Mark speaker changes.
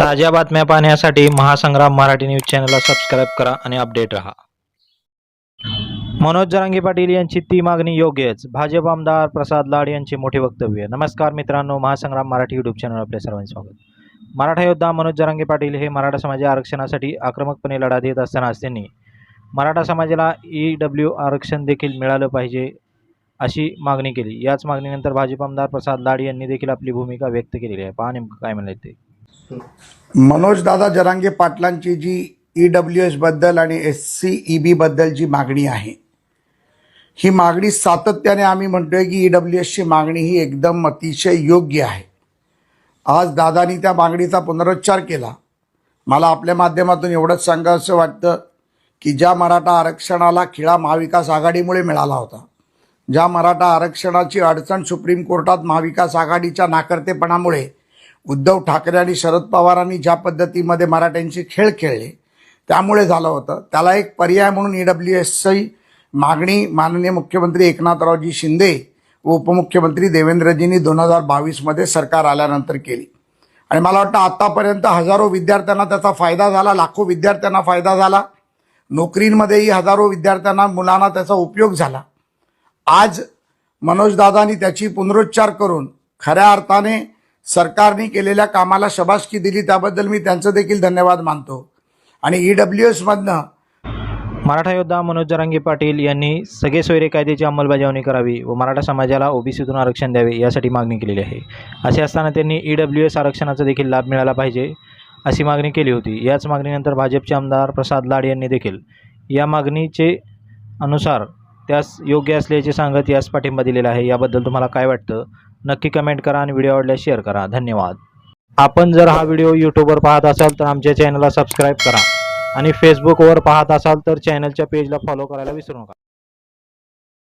Speaker 1: ताज्या बातम्या पाहण्यासाठी महासंग्राम मराठी न्यूज चॅनलला सबस्क्राईब करा आणि अपडेट रहा. मनोज जरांगे पाटील यांची ती मागणी योग्यच. भाजप आमदार प्रसाद लाड यांचे मोठे वक्तव्य. नमस्कार मित्रांनो महासंग्राम मराठी यूट्यूब चॅनल आपल्या सर्वांचे स्वागत. मराठा योद्धा मनोज जरांगे पाटील हे मराठा समाजा आरक्षणासाठी आक्रमकपणे लढा देत असतानाच त्यांनी मराठा समाजाला ई डब्ल्यू आरक्षण देखील मिळालं पाहिजे अशी मागणी केली. याच मागणीनंतर भाजप आमदार प्रसाद लाड यांनी देखील आपली भूमिका व्यक्त केलेली आहे. पहा नेमकं काय म्हणायचं ते.
Speaker 2: मनोजदादा जरांगे पाटलांची जी ई डब्ल्यू एसबद्दल आणि एस सी ई बीबद्दल जी मागणी आहे ही मागणी सातत्याने आम्ही म्हणतोय की ई डब्ल्यू एसची मागणी ही एकदम अतिशय योग्य आहे. आज दादानी त्या मागणीचा पुनरुच्चार केला. मला आपल्या माध्यमातून एवढंच सांगावंसं वाटतं की ज्या मराठा आरक्षणाला खिळा महाविकास आघाडीमुळे मिळाला होता ज्या मराठा आरक्षणाची अडचण सुप्रीम कोर्टात महाविकास आघाडीच्या नाकर्तेपणामुळे उद्धव ठाकरे आणि शरद पवारांनी ज्या पद्धतीमध्ये मराठ्यांशी खेळ खेळले त्यामुळे झालं होतं. त्याला एक पर्याय म्हणून ई डब्ल्यू एसची मागणी माननीय मुख्यमंत्री एकनाथरावजी शिंदे व उपमुख्यमंत्री देवेंद्रजींनी दोन हजार बावीसमध्ये सरकार आल्यानंतर केली. आणि मला वाटतं आत्तापर्यंत हजारो विद्यार्थ्यांना त्याचा फायदा झाला लाखो विद्यार्थ्यांना फायदा झाला. नोकरींमध्येही हजारो विद्यार्थ्यांना मुलांना त्याचा उपयोग झाला. आज मनोजदादांनी त्याची पुनरुच्चार करून खऱ्या अर्थाने सरकारने केलेल्या कामाला शबासकी दिली त्याबद्दल मी त्यांचं देखील धन्यवाद मानतो. आणि ई डब्ल्यू एसमधनं
Speaker 1: मराठा योद्धा मनोज जरांगे पाटील यांनी सगळे सोयरे कायद्याची अंमलबजावणी करावी व मराठा समाजाला ओबीसीतून आरक्षण द्यावे यासाठी मागणी केलेली आहे. असे असताना त्यांनी ई डब्ल्यू एस आरक्षणाचा देखील लाभ मिळाला पाहिजे अशी मागणी केली होती. याच मागणीनंतर भाजपचे आमदार प्रसाद लाड यांनी देखील या मागणीचे अनुसार त्यास योग्य असल्याचे सांगत यास पाठिंबा दिलेला आहे. याबद्दल तुम्हाला काय वाटतं? नक्की कमेंट करा आणि व्हिडिओ आवडल्यास शेअर करा. धन्यवाद. आपण जर हा व्हिडिओ यूट्यूबवर पाहत असाल तर आमच्या चॅनलला सबस्क्राईब करा. आणि फेसबुकवर पाहत असाल तर चॅनलच्या पेजला फॉलो करायला विसरू नका.